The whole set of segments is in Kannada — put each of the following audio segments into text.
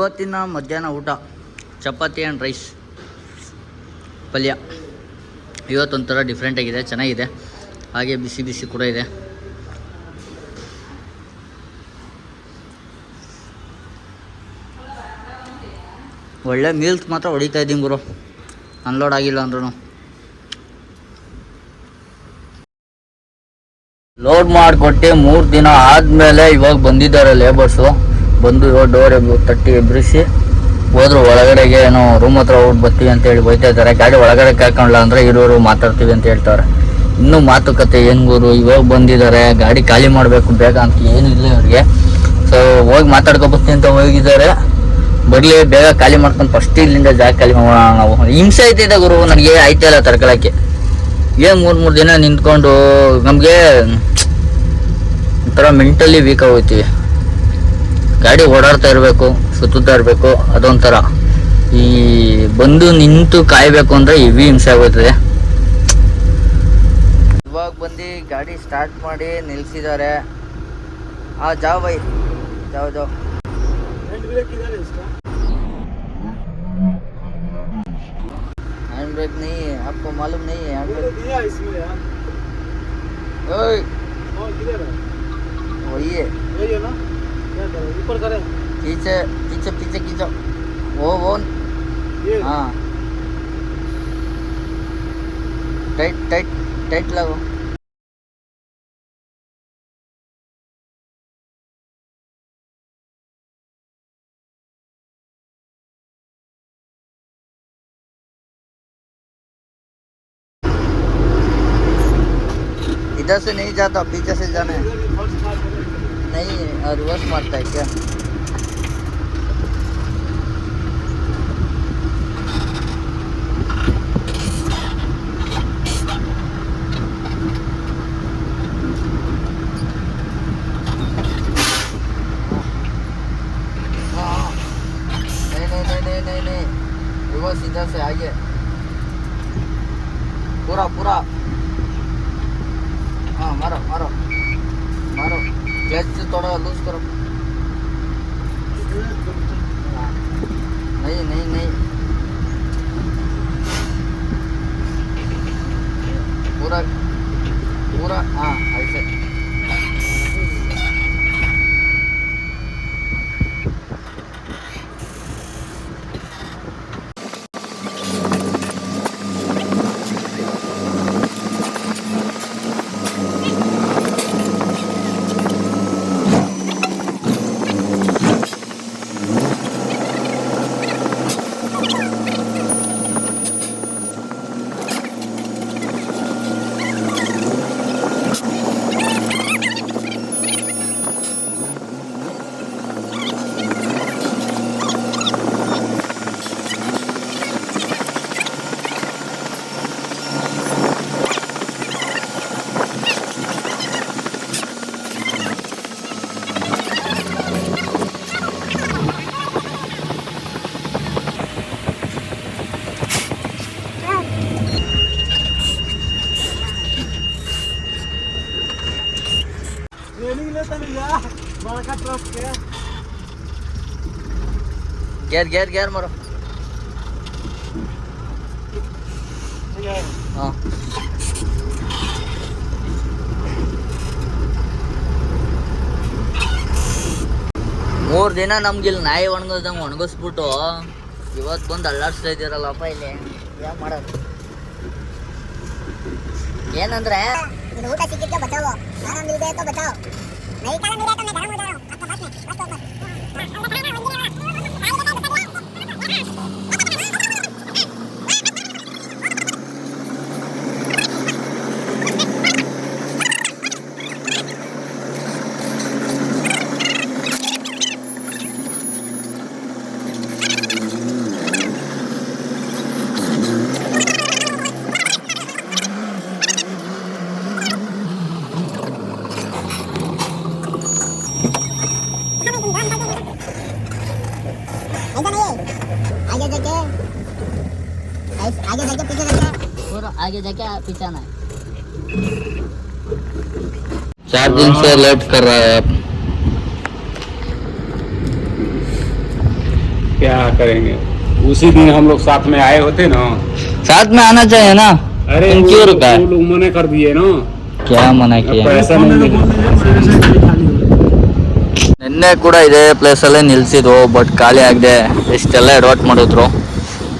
ಇವತ್ತಿನ ಮಧ್ಯಾಹ್ನ ಊಟ, ಚಪಾತಿ ಆ್ಯಂಡ್ ರೈಸ್ ಪಲ್ಯ. ಇವತ್ತೊಂಥರ ಡಿಫ್ರೆಂಟ್ ಆಗಿದೆ, ಚೆನ್ನಾಗಿದೆ. ಹಾಗೆ ಬಿಸಿ ಬಿಸಿ ಕೂಡ ಇದೆ. ಒಳ್ಳೆ ಮೀಲ್ಸ್ ಮಾತ್ರ ಹೊಡಿತಾ ಇದ್ದೀನಿ ಗುರು. ಅನ್ಲೋಡ್ ಆಗಿಲ್ಲ ಅಂದ್ರೂ ಲೋಡ್ ಮಾಡಿಕೊಟ್ಟು ಮೂರು ದಿನ ಆದಮೇಲೆ ಇವಾಗ ಬಂದಿದ್ದಾರೆ ಲೇಬರ್ಸು ಬಂದು ಡೋರ್ ತಟ್ಟಿ ಎಬ್ಬರಿಸಿ ಹೋದ್ರು. ಒಳಗಡೆಗೆ ಏನೋ ರೂಮ್ ಹತ್ರ ಹೋಗಿ ಬರ್ತೀವಿ ಅಂತ ಹೇಳಿ ಬೈತಾ ಇದ್ದಾರೆ. ಗಾಡಿ ಒಳಗಡೆ ಕರ್ಕೊಂಡ್ಲ ಅಂದ್ರೆ ಇರೋರು ಮಾತಾಡ್ತೀವಿ ಅಂತ ಹೇಳ್ತಾರೆ. ಇನ್ನೂ ಮಾತುಕತೆ ಏನು ಗುರು ಇವಾಗ ಬಂದಿದ್ದಾರೆ. ಗಾಡಿ ಖಾಲಿ ಮಾಡಬೇಕು. ಬೇಗ ಅಂತ ಏನು ಇಲ್ಲ ಇವ್ರಿಗೆ. ಸೊ ಹೋಗಿ ಮಾತಾಡ್ಕೊ ಬರ್ತೀನಿ ಅಂತ ಹೋಗಿದ್ದಾರೆ. ಬರಲಿ, ಬೇಗ ಖಾಲಿ ಮಾಡ್ಕೊಂಡು ಫಸ್ಟ್ ಇಲ್ಲಿಂದ ಜಾಗ ಖಾಲಿ ಮಾಡೋಣ ನಾವು ಹಿಂಸೆ ಐತಿದೆ ಗುರು. ನನಗೆ ಐತೆ ಇಲ್ಲ ತರ್ಕೊಳಕ್ಕೆ. ಏನು ಮೂರು ಮೂರು ದಿನ ನಿಂತ್ಕೊಂಡು ನಮಗೆ ಒಂಥರ ಮೆಂಟಲಿ ವೀಕ್ ಆಗೋಯ್ತೀವಿ ಗಾಡಿ ಓಡಾಡ್ತಾ ಇರಬೇಕು ಸುತ್ತುತ್ತಾ ಇರಬೇಕು ಅದೊಂಥರ ಈ ಬಂದು ನಿಂತು ಕಾಯಬೇಕು ಅಂದರೆ ಹೆವಿ ಹಿಂಸೆ ಆಗೋಯ್ತದೆ ಇವಾಗ ಬಂದು ಗಾಡಿ ಸ್ಟಾರ್ಟ್ ಮಾಡಿ ನಿಲ್ಸಿದ್ದಾರೆ ಆ ಜಾವ್ ಬೈ ಜಾವ್ ಜಾವ್ हैंड ब्रेक नहीं है आपको मालूम नहीं है हैंड ब्रेक दिया इसमें यार ओए और किधर है वही है यही है ना क्या करें ऊपर करें पीछे पीछे पीछे खींचो। वो वो। हाँ। टाइट टाइट टाइट लगो इधर से नहीं जाता पीछे से जाना है। ರಿವರ್ಸ್ ಮಾಡ್ತಾ ಇದ್ದೆ. ಗೇರ್ ಗೇರ್ ಗೇರ್ ಮಾಡು ಹಾ ದಿನ ನಮ್ಗಿಲ್ ನಾಯಿ ಒಣಗಿಸ್ದಂಗೆ ಒಣಗಿಸ್ಬಿಟ್ಟು ಇವತ್ ಬಂದು ಅಲ್ಲಾಡಿಸ್ತಾ ಇದ್ದೀರಲ್ಲಪ್ಪ ಇಲ್ಲಿ. ಯಾ ಮಾಡೋದು? ಏನಂದ್ರೆ? ಊಟ ಬಚಾವ್. Thank you. आगे जाके पीछाना है चार दिन से लेट कर रहा है आप क्या करेंगे उसी दिन हम लोग साथ में आए होते ना साथ में आना चाहिए ना अरे तुम वो- क्यों रुका है? वो लोग मना कर दिए ना क्या मना अब किया पैसा नहीं मिला ನಿನ್ನೆ ಕೂಡ ಇದೇ ಪ್ಲೇಸಲ್ಲೇ ನಿಲ್ಸಿದ್ವು ಬಟ್ ಖಾಲಿ ಆಗದೆ ಎಷ್ಟೆಲ್ಲ ಎಡವಟ್ ಮಾಡಿದ್ರು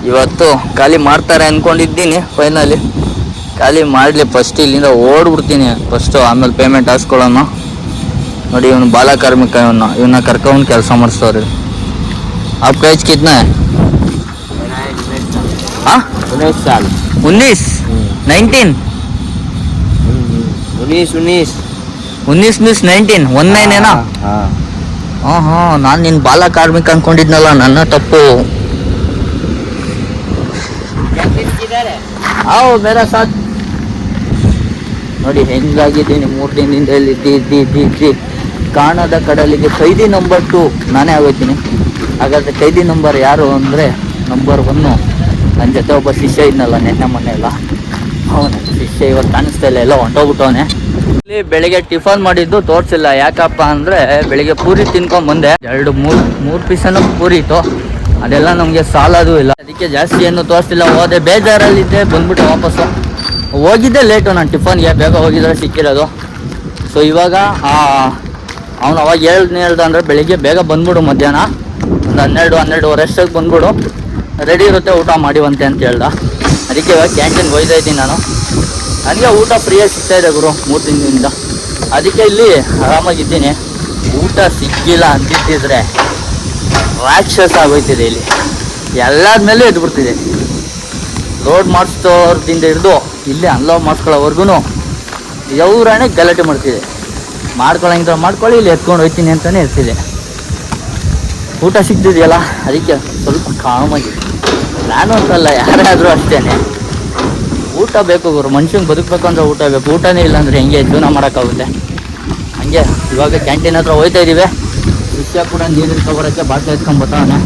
ಇವತ್ತು ಖಾಲಿ ಮಾಡ್ತಾರೆ ಅಂದ್ಕೊಂಡಿದ್ದೀನಿ ಫೈನಲಿ ಖಾಲಿ ಮಾಡಲಿ ಫಸ್ಟ್ ಇಲ್ಲಿಂದ ಓಡ್ಬಿಡ್ತೀನಿ ಫಸ್ಟು ಆಮೇಲೆ ಪೇಮೆಂಟ್ ಹಾಸ್ಕೊಳ್ಳೋಣ ನೋಡಿ ಇವನು ಬಾಲ ಕಾರ್ಮಿಕ ಇವನ್ನ ಇವನ್ನ ಕರ್ಕೊಂಡು ಕೆಲಸ ಮಾಡಿಸ್ತವ್ರಿ ಆ? ಪ್ರೈಸ್ ಕಿತ್ನ ಉನ್ನೀಸ್? ನೈನ್ಟೀನ್ ಉನ್ನೀಸ್ ಉನ್ನೀಸ್. ಉನ್ನೀಸ್ ನೈನ್ಟೀನ್ ಒನ್ ನೈನ್ ಏನಾ? ಹಾಂ ಹಾಂ. ನಾನು ನಿನ್ನ ಬಾಲ ಕಾರ್ಮಿಕ ಅಂದ್ಕೊಂಡಿದ್ನಲ್ಲ ನನ್ನ ತಪ್ಪು. आओ मेरा साथ ನೋಡಿ ಹೆಂಗಾಗಿದ್ದೀನಿ ಮೂರು ದಿನದಿಂದ ಇಲ್ಲಿ ಇದ್ದಿ ಇದ್ದಿ ಇದ್ದಿ ಇದ್ದಿ ಕಾಣದ ಕಡಲಿಗೆ ಕೈದಿ ನಂಬರ್ ಟು ನಾನೇ ಆಗೋಯ್ತೀನಿ ಹಾಗಾದ್ರೆ ಕೈದಿ ನಂಬರ್ ಯಾರು ಅಂದರೆ ನಂಬರ್ ಒನ್ನು ನನ್ನ ಜೊತೆ ಒಬ್ಬ ಶಿಷ್ಯ ಇದ್ನಲ್ಲ ನೆನ್ನೆ ಮೊನ್ನೆ ಎಲ್ಲ ಅವನ ಶಿಷ್ಯ ಇವತ್ತು ಕಾಣಿಸ್ತಾ ಇಲ್ಲ ಎಲ್ಲ ಹೊಂಟೋಗ್ಬಿಟ್ಟವನೆ ಇಲ್ಲಿ ಬೆಳಿಗ್ಗೆ ಟಿಫನ್ ಮಾಡಿದ್ದು ತೋರಿಸಿಲ್ಲ ಯಾಕಪ್ಪ ಅಂದರೆ ಬೆಳಿಗ್ಗೆ ಪೂರಿ ತಿನ್ಕೊಂಡ್ ಬಂದೆ ಎರಡು ಮೂರು ಮೂರು ಪೀಸನು ಪೂರಿ ಇತ್ತು ಅದೆಲ್ಲ ನಮಗೆ ಸಾಲದು ಇಲ್ಲ. ಅದಕ್ಕೆ ಜಾಸ್ತಿ ಏನು ತೋರಿಸ್ತಿಲ್ಲ ಹೋದೆ, ಬೇಜಾರಲ್ಲಿದ್ದೆ, ಬಂದ್ಬಿಟ್ಟು ವಾಪಸ್ಸು. ಹೋಗಿದ್ದೆ ಲೇಟು ನಾನು ಟಿಫನ್ಗೆ, ಬೇಗ ಹೋಗಿದ್ರೆ ಸಿಕ್ಕಿರೋದು. ಸೊ ಇವಾಗ ಅವನು ಅವಾಗ ಹೇಳ್ದು ಹೇಳ್ದ ಅಂದರೆ ಬೆಳಿಗ್ಗೆ ಬೇಗ ಬಂದ್ಬಿಡು ಮಧ್ಯಾಹ್ನ. ಒಂದು ಹನ್ನೆರಡು, ಹನ್ನೆರಡುವರೆ ಅಷ್ಟಕ್ಕೆ ಬಂದ್ಬಿಡು. ರೆಡಿ ಇರುತ್ತೆ, ಊಟ ಮಾಡಿವಂತೆ ಅಂತ ಹೇಳ್ದ. ಅದಕ್ಕೆ ಇವಾಗ ಕ್ಯಾಂಟೀನ್ಗೆ ಹೋಯ್ತಾ ಇದ್ದೀನಿ ನಾನು. ನನಗೆ ಊಟ ಫ್ರೀಯಾಗಿ ಸಿಗ್ತಾ ಇದೆ ಗುರು, ಮೂರು ತಿಂಗಳಿಂದ. ಅದಕ್ಕೆ ಇಲ್ಲಿ ಆರಾಮಾಗಿದ್ದೀನಿ. ಊಟ ಸಿಕ್ಕಿಲ್ಲ ಅಂತಿದ್ದಿದ್ರೆ ರಾಕ್ಷಸ ಆಗೋಯ್ತಿದೆ ಇಲ್ಲಿ. ಎಲ್ಲಾದ ಮೇಲೆ ಎದ್ಬಿಡ್ತಿದೆ. ಲೋಡ್ ಮಾಡಿಸ್ತೋರ್ದಿಂದ ಹಿಡಿದು ಇಲ್ಲಿ ಅನ್ಲೋಡ್ ಮಾಡಿಸ್ಕೊಳ್ಳೋವರೆಗೂ ಯೌರಾಣೆ ಗಲಾಟೆ ಮಾಡ್ತಿದೆ. ಮಾಡ್ಕೊಳ್ಳೋಂಗಿದ್ರೆ ಮಾಡ್ಕೊಳ್ಳಿ, ಇಲ್ಲಿ ಎತ್ಕೊಂಡು ಹೋಗ್ತೀನಿ ಅಂತಲೇ ಇರ್ತಿದೆ ಊಟ ಸಿಗ್ತಿದೆಯಲ್ಲ, ಅದಕ್ಕೆ ಸ್ವಲ್ಪ ಕಾಮಾಗಿ ನಾನು ಅಂತಲ್ಲ ಯಾರೇ ಆದರೂ ಅಷ್ಟೇ ಊಟ ಬೇಕು ಗುರು, ಮನುಷ್ಯಂಗೆ ಬದುಕಬೇಕು ಅಂದರೆ ಊಟ ಬೇಕು. ಊಟನೇ ಇಲ್ಲ ಅಂದ್ರೆ ಹೆಂಗೆ ಜೀವನ ಮಾಡೋಕ್ಕಾಗುತ್ತೆ? ಹಂಗೆ ಇವಾಗ ಕ್ಯಾಂಟೀನ್ ಹತ್ರ ಹೋಯ್ತಾ ಇದೀವಿ. ಶಿಷ್ಯ ಕೂಡ ನೀರು ತಗೊಳಕ್ಕೆ ಬಾಟ್ಲಿ ಎತ್ಕೊಂಡ್ ಬರ್ತಾವನೆ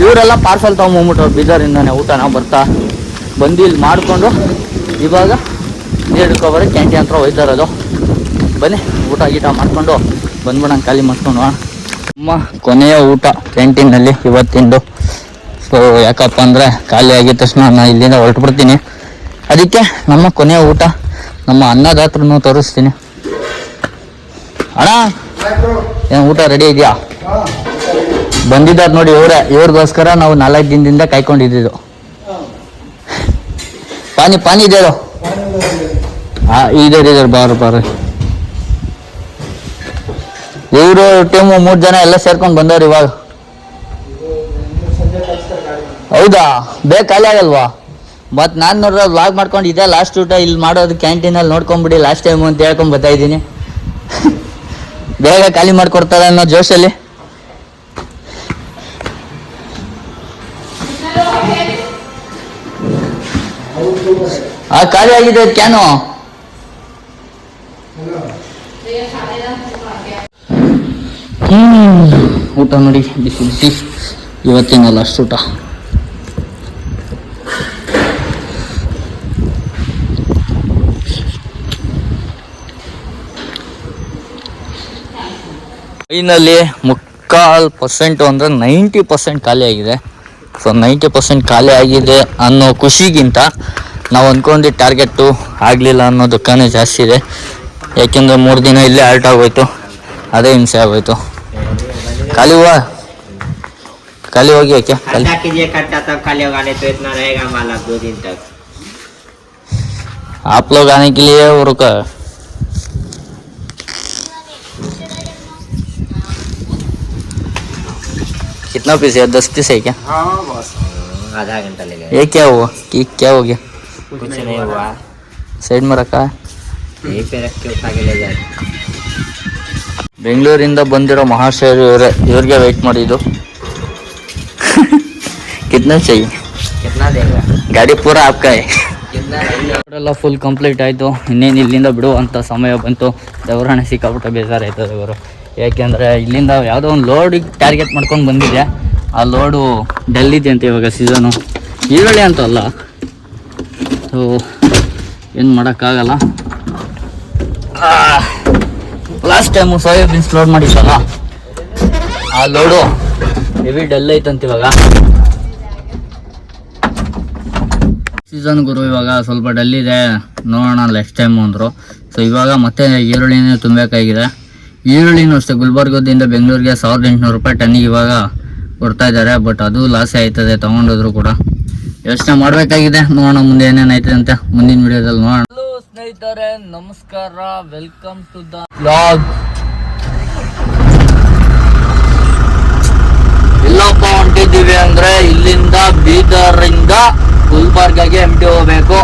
ಇವರೆಲ್ಲ ಪಾರ್ಸಲ್ ತೊಗೊಂಬಂದ್ಬಿಟ್ರು ಬೀದರಿಂದಾನೆ, ಊಟನ ಬರ್ತಾ. ಬಂದು ಇಲ್ಲಿ ಮಾಡಿಕೊಂಡು ಇವಾಗ ನೀರು ಹಿಡ್ಕೊಬರೋ ಕ್ಯಾಂಟೀನ್ ಹತ್ರ ಹೋಯ್ತಾ ಬನ್ನಿ, ಊಟ ಗೀಟ ಮಾಡಿಕೊಂಡು ಬಂದ್ಬಿಡೋಣ ಖಾಲಿ ಮಾಡ್ಕೊಂಡು ಅಮ್ಮ ಕೊನೆಯ ಊಟ ಕ್ಯಾಂಟೀನಲ್ಲಿ ಇವತ್ತಿಂದು. ಸೊ ಯಾಕಪ್ಪ ಅಂದರೆ ಖಾಲಿ ಆಗಿದ ತಕ್ಷಣ ನಾನು ಇಲ್ಲಿಂದ ಹೊರಟುಬಿಡ್ತೀನಿ. ಅದಕ್ಕೆ ನಮ್ಮ ಕೊನೆಯ ಊಟ ನಮ್ಮ ಅನ್ನದಾತ್ರನೂ ತೋರಿಸ್ತೀನಿ. ಅಣ್ಣ, ಏನು ಊಟ ರೆಡಿ ಇದೆಯಾ? ಬಂದಿದ್ದಾರೆ ನೋಡಿ ಇವರೇ. ಇವ್ರಿಗೋಸ್ಕರ ನಾವು ನಾಲ್ಕು ದಿನದಿಂದ ಕಾಯ್ಕೊಂಡಿದ್ದು ಪಾನಿ ಪಾನಿ ಇದೆ ಹಾ ಇದಾರೆ ಇದಾರೆ ಬಾರು ಬಾರು. ಇವರು ಟೀಮು ಮೂರು ಜನ ಎಲ್ಲ ಸೇರ್ಕೊಂಡು ಬಂದವ್ರು ಇವಾಗ. ಹೌದಾ? ಬೇಗ ಖಾಲಿ ಆಗಲ್ವಾ? ಮತ್ತು ನಾನು ನೋಡಿದ್ರೆ ವ್ಲಾಗ್ ಮಾಡ್ಕೊಂಡು ಇದೆ ಲಾಸ್ಟ್ ಊಟ ಇಲ್ಲಿ ಮಾಡೋದು ಕ್ಯಾಂಟೀನಲ್ಲಿ ನೋಡ್ಕೊಂಬಿಡಿ ಲಾಸ್ಟ್ ಟೈಮು ಅಂತ ಹೇಳ್ಕೊಂಡು ಬರ್ತಾ ಇದ್ದೀನಿ. ಬೇಗ ಖಾಲಿ ಮಾಡ್ಕೊಡ್ತಾರೆ ಅನ್ನೋ ಜೋಶಲ್ಲಿ. ಆ, ಖಾಲಿ ಆಗಿದೆ ಕ್ಯಾನು ಊಟ ನೋಡಿ, ಬಿಸಿ ಬಿಸಿ. ಇವತ್ತಿನ ಲಾಸ್ಟ್ ಊಟ. ಫೈನಲ್ಲಿ ಮುಕ್ಕಾಲ್ ಪರ್ಸೆಂಟು ಅಂದರೆ ನೈಂಟಿ ಪರ್ಸೆಂಟ್ ಖಾಲಿ ಆಗಿದೆ. ಸೊ ನೈಂಟಿ ಪರ್ಸೆಂಟ್ ಖಾಲಿ ಆಗಿದೆ ಅನ್ನೋ ಖುಷಿಗಿಂತ ನಾವು ಅಂದ್ಕೊಂಡು ಟಾರ್ಗೆಟು ಆಗಲಿಲ್ಲ ಅನ್ನೋ ದುಃಖನೇ ಜಾಸ್ತಿ ಇದೆ ಯಾಕೆಂದರೆ ಮೂರು ದಿನ ಇಲ್ಲೇ ಆಲ್ಟ್ ಆಗೋಯ್ತು ಅದೇ ಹಿಂಸೆ ಆಗೋಯ್ತು ಖಾಲಿ ಹೂವ ಖಾಲಿ ಹೋಗಿ ಯಾಕೆ ಖಾಲಿ ठंडा कीजिए खट्टा तब खाली होगा नहीं तो इतना रहेगा माला दो दिन तक आप लोग आने के लिए और कितना पीस है दस पीस है क्या हाँ बस आधा घंटा लगेगा ये क्या हुआ कि क्या हो गया कुछ नहीं हुआ साइड में रखा है यहीं पे रख के उठा के ले जाए ಬೆಂಗಳೂರಿಂದ ಬಂದಿರೋ ಮಹಾಶಯರು ಇವರೇ ಇವ್ರಿಗೆ ವೆಯ್ಟ್ ಮಾಡಿದ್ದು ಕಿತ್ನಾ चाहिए कितना देगा ಗಾಡಿ ಪೂರ ಆಪ್ಕ कितना ಎಲ್ಲ ಫುಲ್ ಕಂಪ್ಲೀಟ್ ಆಯಿತು ಇನ್ನೇನು ಇಲ್ಲಿಂದ ಬಿಡುವಂಥ ಸಮಯ ಬಂತು ದೇವರಾಣೆ ಸಿಕ್ಕಾಬಿಟ್ಟು ಬೇಜಾರಾಯ್ತದೆ ಇವರು ಯಾಕೆಂದರೆ ಇಲ್ಲಿಂದ ಯಾವುದೋ ಒಂದು ಲೋಡಿಗೆ ಟಾರ್ಗೆಟ್ ಮಾಡ್ಕೊಂಡು ಬಂದಿದೆ. ಆ ಲೋಡು ಡೆಲ್ ಇದೆ ಅಂತ ಇವಾಗ ಸೀಸನು ಈರುಳ್ಳಿ ಅಂತ ಅಲ್ಲ. ಸೊ ಏನು ಮಾಡೋಕ್ಕಾಗಲ್ಲ. ಲಾಸ್ಟ್ ಟೈಮು ಸೋಯಾಬೀನ್ಸ್ ಲೋಡ್ ಮಾಡಿದ್ದಲ್ಲ ಆ ಲೋಡು ಹೆವಿ ಡಲ್ ಐತಂತ ಇವಾಗ. ಸೀಸನ್ ಗುರು, ಇವಾಗ ಸ್ವಲ್ಪ ಡಲ್ ಇದೆ. ನೋಡೋಣ ನೆಕ್ಸ್ಟ್ ಟೈಮ್ ಅಂದರು. ಸೊ ಇವಾಗ ಮತ್ತೆ ಈರುಳ್ಳಿನೇ ತುಂಬಬೇಕಾಗಿದೆ. ಈರುಳ್ಳಿನೂ ಅಷ್ಟೇ. ಗುಲ್ಬರ್ಗದಿಂದ ಬೆಂಗಳೂರಿಗೆ ಸಾವಿರದ ಎಂಟುನೂರು ರೂಪಾಯಿ ಟನ್ನಿಗೆ ಇವಾಗ ಕೊಡ್ತಾ ಇದ್ದಾರೆ ಬಟ್ ಅದು ಲಾಸೇ ಆಯ್ತದೆ, ತಗೊಂಡೋದ್ರು ಕೂಡ. ಯೋಚನೆ ಮಾಡಬೇಕಾಗಿದೆ. ನೋಡೋಣ ಮುಂದೆ ಏನೇನೈತೆ ಅಂತ ಮುಂದಿನ ವಿಡಿಯೋದಲ್ಲಿ ನೋಡೋಣ. ಸ್ನೇಹಿತರೆ, ನಮಸ್ಕಾರ. ವೆಲ್ಕಮ್ ಟು ದ ಬ್ಲಾಗ್ ಎಲ್ಲಪ್ಪ ಹೊಂಟಿದ್ದೀವಿ ಅಂದ್ರೆ ಇಲ್ಲಿಂದ ಬೀದರ್ ಇಂದ ಗುಲ್ಬರ್ಗಾಗೆ ಎಂಟಿ ಹೋಗ್ಬೇಕು.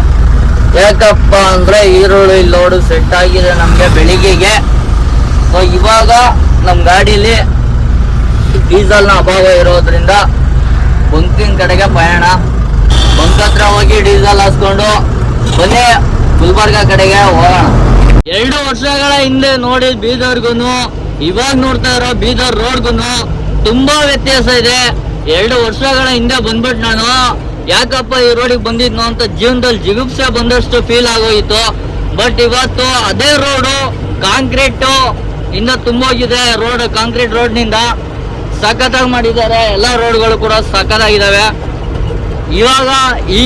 ಯಾಕಪ್ಪ ಅಂದ್ರೆ ಈರುಳ್ಳಿ ಲೋಡು ಸೆಟ್ ಆಗಿದೆ ನಮ್ಗೆ ಬೆಳಿಗ್ಗೆಗೆ. ಸೊ ಇವಾಗ ನಮ್ಮ ಗಾಡಿಲಿ ಡೀಸೆಲ್ನ ಅಭಾವ ಇರೋದ್ರಿಂದ ಬಂಕಿನ ಕಡೆಗೆ ಪಯಣ ಬಂಕ್ ಹತ್ರ ಹೋಗಿ ಡೀಸೆಲ್ ಹಾಸ್ಕೊಂಡು ಬನ್ನಿ ಗುಲ್ಬರ್ಗ ಕಡೆಗೆ ಹೋಗೋಣ. ಎರಡು ವರ್ಷಗಳ ಹಿಂದೆ ನೋಡಿದ ಬೀದರ್ಗುನು, ಇವಾಗ ನೋಡ್ತಾ ಇರೋ ಬೀದರ್ ರೋಡ್ಗುನು ತುಂಬಾ ವ್ಯತ್ಯಾಸ ಇದೆ. ಎರಡು ವರ್ಷಗಳ ಹಿಂದೆ ಬಂದ್ಬಿಟ್ಟು ನಾನು. ಯಾಕಪ್ಪ ಈ ರೋಡಿಗೆ ಬಂದಿದ್ನು ಅಂತ ಜೀವನದಲ್ಲಿ ಜಿಗುಪ್ಸೆ ಬಂದಷ್ಟು ಫೀಲ್ ಆಗೋಯಿತು. ಬಟ್ ಇವತ್ತು ಅದೇ ರೋಡು, ಕಾಂಕ್ರೀಟ್ ಇನ್ನ ತುಂಬೋಗಿದೆ ರೋಡ್ ಕಾಂಕ್ರೀಟ್ ರೋಡ್ನಿಂದ ಸಖತ್ತಾಗಿ ಮಾಡಿದ್ದಾರೆ. ಎಲ್ಲ ರೋಡ್ಗಳು ಕೂಡ ಸಖತ್ತಾಗಿದ್ದಾವೆ ಇವಾಗ ಈ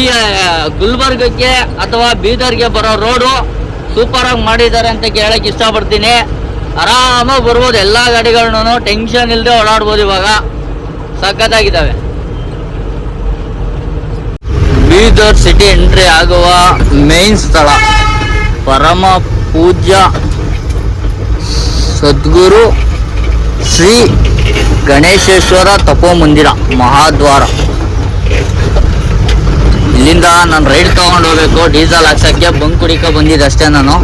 ಗುಲ್ಬರ್ಗಕ್ಕೆ ಅಥವಾ ಬೀದರ್ಗೆ ಬರೋ ರೋಡು ಸೂಪರ್ ಆಗಿ ಮಾಡಿದ್ದಾರೆ ಅಂತ ಕೇಳಕ್ ಇಷ್ಟಪಡ್ತೀನಿ. ಆರಾಮಾಗಿ ಬರ್ಬೋದು. ಎಲ್ಲ ಗಾಡಿಗಳನ್ನೂ ಟೆನ್ಷನ್ ಇಲ್ಲದೆ ಓಡಾಡ್ಬೋದು ಇವಾಗ. ಸಖತ್ತಾಗಿದ್ದಾವೆ ಬೀದರ್ ಸಿಟಿ ಎಂಟ್ರಿ ಆಗುವ ಮೇನ್ ಸ್ಥಳ. ಪರಮ ಪೂಜ್ಯ ಸದ್ಗುರು ಶ್ರೀ ಗಣೇಶೇಶ್ವರ ತಪೋ ಮಂದಿರ ಮಹಾದ್ವಾರ. ಇಲ್ಲಿಂದ ನಾನು ರೈಡ್ ತಗೊಂಡು ಹೋಗ್ಬೇಕು, ಡೀಸೆಲ್ ಹಾಕ್ಸೋಕ್ಕೆ ಬಂಕ್ ಕುಡಿಕ ಬಂದಿದ್ದೆ ಅಷ್ಟೇ ನಾನು.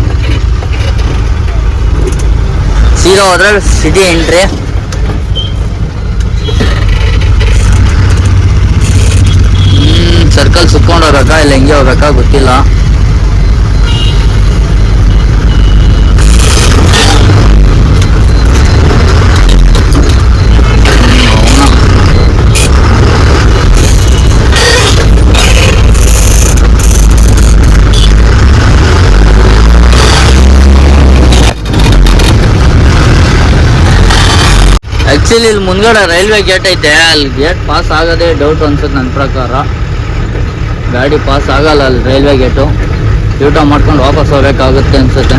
ಸೀದಾ ಹೋದ್ರೆ ಸಿಟಿ ಎಂಟ್ರಿ. ಸರ್ಕಲ್ ಸುತ್ಕೊಂಡು ಹೋಗ್ಬೇಕಾ ಇಲ್ಲ ಹೆಂಗೆ ಹೋಗ್ಬೇಕಾ ಗೊತ್ತಿಲ್ಲ. ಆಕ್ಚುಲಿ ಇಲ್ಲಿ ಮುಂದ್ಗಡೆ ರೈಲ್ವೆ ಗೇಟ್ ಐತೆ. ಅಲ್ಲಿ ಗೇಟ್ ಪಾಸ್ ಆಗೋದೇ ಡೌಟ್ ಅನ್ಸುತ್ತೆ ನನ್ನ ಪ್ರಕಾರ. ಗಾಡಿ ಪಾಸ್ ಆಗಲ್ಲ ಅಲ್ಲಿ ರೈಲ್ವೆ ಗೇಟು ಯೂಟ ಮಾಡ್ಕೊಂಡು ವಾಪಸ್ ಹೋಗ್ಬೇಕಾಗುತ್ತೆ ಅನ್ಸುತ್ತೆ.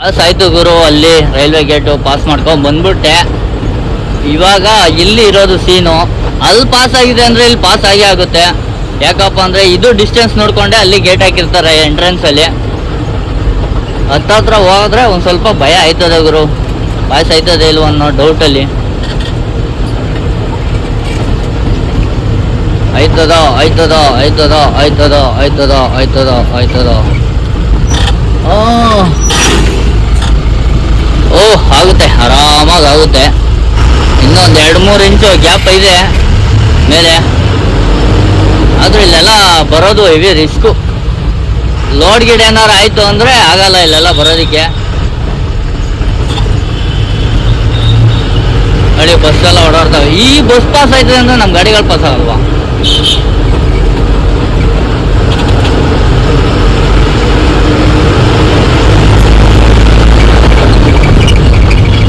ಪಾಸ್ ಆಯಿತು ಗುರು, ಅಲ್ಲಿ ರೈಲ್ವೆ ಗೇಟು ಪಾಸ್ ಮಾಡ್ಕೊಂಡು ಬಂದ್ಬಿಟ್ಟೆ. ಇವಾಗ ಇಲ್ಲಿ ಇರೋದು ಸೀನು. ಅಲ್ಲಿ ಪಾಸ್ ಆಗಿದೆ ಅಂದ್ರೆ ಇಲ್ಲಿ ಪಾಸ್ ಆಗೇ ಆಗುತ್ತೆ. ಯಾಕಪ್ಪ ಅಂದರೆ ಇದು ಡಿಸ್ಟೆನ್ಸ್ ನೋಡಿಕೊಂಡೆ ಅಲ್ಲಿ ಗೇಟ್ ಹಾಕಿರ್ತಾರೆ ಎಂಟ್ರೆನ್ಸ್ ಅಲ್ಲಿ. ಹತ್ತತ್ರ ಹೋದ್ರೆ ಒಂದ್ ಸ್ವಲ್ಪ ಭಯ ಆಯ್ತದೆ ಗುರು. ಪಾಸ್ ಆಯ್ತದೆ ಇಲ್ವ ಅನ್ನೋ ಡೌಟ್ ಅಲ್ಲಿ. ಆಯ್ತದೋ ಆಯ್ತದೋ ಆಯ್ತದೋ ಆಯ್ತದೋ ಆಯ್ತದೋ ಆಯ್ತದೋ ಆಯ್ತದೋ. ಓಹ್ ಆಗುತ್ತೆ. ಆರಾಮಾಗಿ ಆಗುತ್ತೆ. ಇನ್ನೊಂದು ಎರಡು ಮೂರು ಇಂಚು ಗ್ಯಾಪ್ ಇದೆ ಮೇಲೆ. ಆದ್ರೆ ಇಲ್ಲೆಲ್ಲ ಬರೋದು ಹೆವಿ ರಿಸ್ಕು. ಲೋಡ್ ಗಿಡ ಏನಾರು ಆಯ್ತು ಅಂದ್ರೆ ಆಗಲ್ಲ ಇಲ್ಲೆಲ್ಲ ಬರೋದಕ್ಕೆ. ಹಳ್ಳಿ ಬಸ್ ಎಲ್ಲ ಓಡಾಡ್ತಾವೆ. ಈ ಬಸ್ ಪಾಸ್ ಆಯ್ತದೆ ಅಂದ್ರೆ ನಮ್ಮ ಗಾಡಿಗಳು ಪಾಸ್ ಆಗಲ್ವಾ?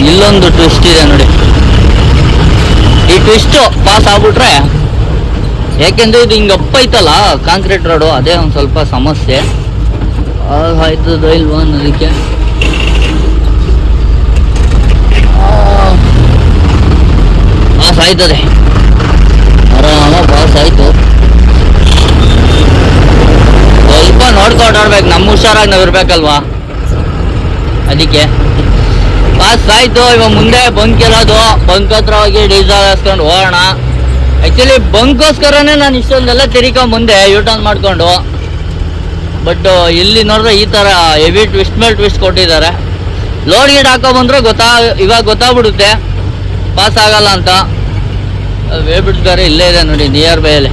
ಇಲ್ಲೊಂದು ಟ್ವಿಸ್ಟ್ ಇದೆ ನೋಡಿ. ಈ ಟ್ವಿಸ್ಟ್ ಪಾಸ್ ಆಗ್ಬಿಟ್ರೆ ಯಾಕೆಂದ್ರೆ ಇದು ಹಿಂಗೆ ಅಪ್ಪ ಐತಲ್ಲ ಕಾಂಕ್ರೀಟ್ ರೋಡು ಅದೇ ಒಂದು ಸ್ವಲ್ಪ ಸಮಸ್ಯೆ. ಆಯ್ತದ ಇಲ್ವಾ ಅನ್ನೋದಕ್ಕೆ ಪಾಸ್ ಆಯ್ತದೆ. ಆರಾಮ ಪಾಸ್ ಆಯ್ತು. ಸ್ವಲ್ಪ ನೋಡ್ಕೊಂಡು ಓಡಾಡ್ಬೇಕು ನಮ್ಮ ಹುಷಾರಾಗಿ ನಾವು ಇರ್ಬೇಕಲ್ವಾ ಅದಕ್ಕೆ. ಪಾಸ್ ಆಯ್ತು ಇವಾಗ ಮುಂದೆ ಬಂಕ್ ಇರೋದು ಬಂಕ್ ಹತ್ರ ಹೋಗಿ ಡೀಸೆಲ್ ಹಾಸ್ಕೊಂಡು ಹೋಗೋಣ. ಆಕ್ಚುಲಿ ಬಂಕ್ಗೋಸ್ಕರನೇ ನಾನು ಇಷ್ಟೊಂದೆಲ್ಲ ತಿರಿಕ ಮುಂದೆ ಯೂಟರ್ನ್ ಮಾಡಿಕೊಂಡು. ಬಟ್ ಇಲ್ಲಿ ನೋಡಿದ್ರೆ ಈ ತರ ಹೆವಿ ಟ್ವಿಸ್ಟ್ ಮೇಲೆ ಟ್ವಿಸ್ಟ್ ಕೊಟ್ಟಿದ್ದಾರೆ. ಲೋಡ್ ಗೀಡ್ ಹಾಕೋ ಬಂದ್ರೆ ಗೊತ್ತಾ, ಇವಾಗ ಗೊತ್ತಾಗ್ಬಿಡುತ್ತೆ. ಪಾಸ್ ಆಗಲ್ಲ ಅಂತ. ಬಿಡ್ತಾರೆ ಇಲ್ಲೇ ಇದೆ ನೋಡಿ ನಿಯರ್ ಬೈ ಅಲ್ಲಿ.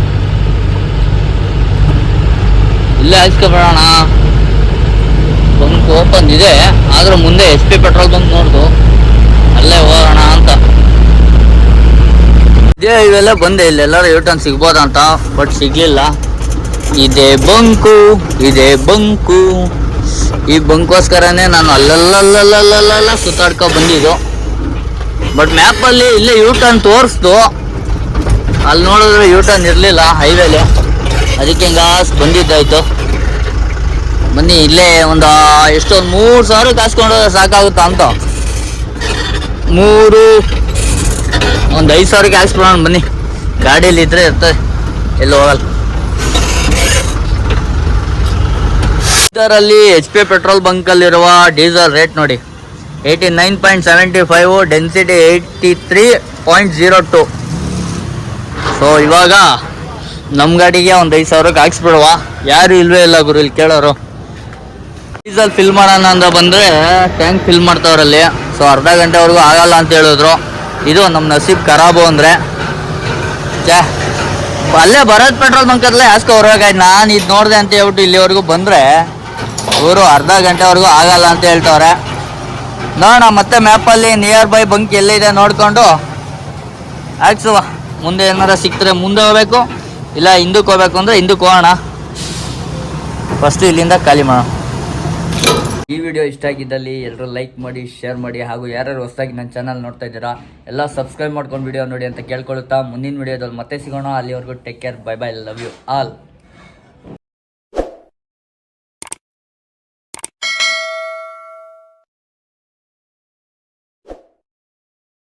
ಇಲ್ಲೇ ಹಾಕ್ಸ್ಕೊಬಿಡೋಣ ಬಂಕ್ ಓಪನ್ ಇದೆ, ಆದ್ರೆ ಮುಂದೆ ಎಸ್ ಪಿ ಪೆಟ್ರೋಲ್ ಬಂಕ್ ನೋಡ್ದು. ಅಲ್ಲೇ ಹೋಗೋಣ ಅಂತ. ಇದೇ, ಇವೆಲ್ಲ ಬಂದೆ, ಇಲ್ಲಿ ಎಲ್ಲರೂ ಯೂಟರ್ನ್ ಸಿಗ್ಬೋದಂತ ಬಟ್ ಸಿಗ್ಲಿಲ್ಲ. ಇದೇ ಬಂಕು ಇದೇ ಬಂಕು. ಈ ಬಂಕೋಸ್ಕರನೇ ನಾನು ಅಲ್ಲಲ್ಲಲ್ಲಲ್ಲಲ್ಲ ಸುತ್ತಾಡ್ಕೊ ಬಂದಿದ್ದು. ಬಟ್ ಮ್ಯಾಪಲ್ಲಿ ಇಲ್ಲೇ ಯೂಟರ್ನ್ ತೋರಿಸ್ತು ಅಲ್ಲಿ ನೋಡಿದ್ರೆ ಯೂಟರ್ನ್ ಇರಲಿಲ್ಲ ಹೈವೇಲಿ ಅದಕ್ಕೆ ಹಿಂಗಾಸ್ ಬಂದಿದ್ದಾಯ್ತು. ಬನ್ನಿ, ಇಲ್ಲೇ ಒಂದು ಎಷ್ಟೊಂದು ಮೂರು ಸಾವಿರ ಕಾಸ್ಕೊಂಡ್ರೆ ಸಾಕಾಗುತ್ತಾ ಅಂತ. ಮೂರು, ಒಂದು ಐದು ಸಾವಿರಕ್ಕೆ ಹಾಕ್ಸ್ಬಿಡೋಣ ಬನ್ನಿ. ಗಾಡಿಯಲ್ಲಿ ಇದ್ರೆ ಇರ್ತದೆ ಎಲ್ಲೂ ಹೋಗಲ್ಲ. ಇದರಲ್ಲಿ ಎಚ್ ಪಿ ಪೆಟ್ರೋಲ್ ಬಂಕಲ್ಲಿರುವ ಡೀಸೆಲ್ ರೇಟ್ ನೋಡಿ. Eighty nine point seventy five density eighty three point zero two so ಇವಾಗ ನಮ್ಮ ಗಾಡಿಗೆ ಒಂದು ಐದು ಸಾವಿರಕ್ಕೆ ಹಾಕ್ಸ್ಬಿಡುವ. ಯಾರು ಇಲ್ವೇ ಇಲ್ಲ ಗುರು, ಇಲ್ಲಿ ಕೇಳೋರು. ಡೀಸೆಲ್ ಫಿಲ್ ಮಾಡೋಣ ಅಂತ ಬಂದರೆ ಟ್ಯಾಂಕ್ ಫಿಲ್ ಮಾಡ್ತಾವ್ರಲ್ಲಿ. ಸೊ ಅರ್ಧ ಗಂಟೆವರೆಗೂ ಆಗಲ್ಲ ಅಂತ ಹೇಳಿದ್ರು. ಇದು ನಮ್ಮ ನಸೀಬ್ ಖರಾಬು ಅಂದರೆ. ಚಾ ಅಲ್ಲೇ ಭರತ್ ಪೆಟ್ರೋಲ್ ಬಂಕದಲ್ಲೇ ಯಾಸ್ಕೊ ಹೊರಗಾಯ್ತು ನಾನು ಇದು ನೋಡಿದೆ ಅಂತ ಹೇಳ್ಬಿಟ್ಟು ಇಲ್ಲಿವರೆಗೂ ಬಂದರೆ ಅವರು ಅರ್ಧ ಗಂಟೆವರೆಗೂ ಆಗಲ್ಲ ಅಂತ ಹೇಳ್ತವ್ರೆ. ನೋಡೋಣ, ಮತ್ತೆ ಮ್ಯಾಪಲ್ಲಿ ನಿಯರ್ ಬೈ ಬಂಕ್ ಎಲ್ಲಿದೆ ನೋಡಿಕೊಂಡು. ಆಯ್ತು ಮುಂದೆ ಏನಾರ ಸಿಕ್ತರೆ ಮುಂದೆ ಹೋಗ್ಬೇಕು, ಇಲ್ಲ ಹಿಂದಕ್ಕೆ ಹೋಗ್ಬೇಕು ಅಂದರೆ ಹಿಂದಕ್ಕೆ ಹೋಗೋಣ. ಫಸ್ಟು ಇಲ್ಲಿಂದ ಖಾಲಿ ಮಾಡೋಣ. ಈ ವಿಡಿಯೋ ಇಷ್ಟ ಆಗಿದ್ದಲ್ಲಿ ಎಲ್ಲರೂ ಲೈಕ್ ಮಾಡಿ ಶೇರ್ ಮಾಡಿ ಹಾಗೂ ಯಾರ್ಯಾರು ಹೊಸದಾಗಿ ನನ್ನ ಚಾನಲ್ ನೋಡ್ತಾ ಇದ್ದೀರಾ, ಎಲ್ಲ ಸಬ್ಸ್ಕ್ರೈಬ್ ಮಾಡ್ಕೊಂಡು ವಿಡಿಯೋ ನೋಡಿ ಅಂತ ಕೇಳ್ಕೊಳುತ್ತಾ ಮುಂದಿನ ವಿಡಿಯೋದಲ್ಲಿ ಮತ್ತೆ ಸಿಗೋಣ. ಅಲ್ಲಿವರೆಗೂ take care bye bye love you all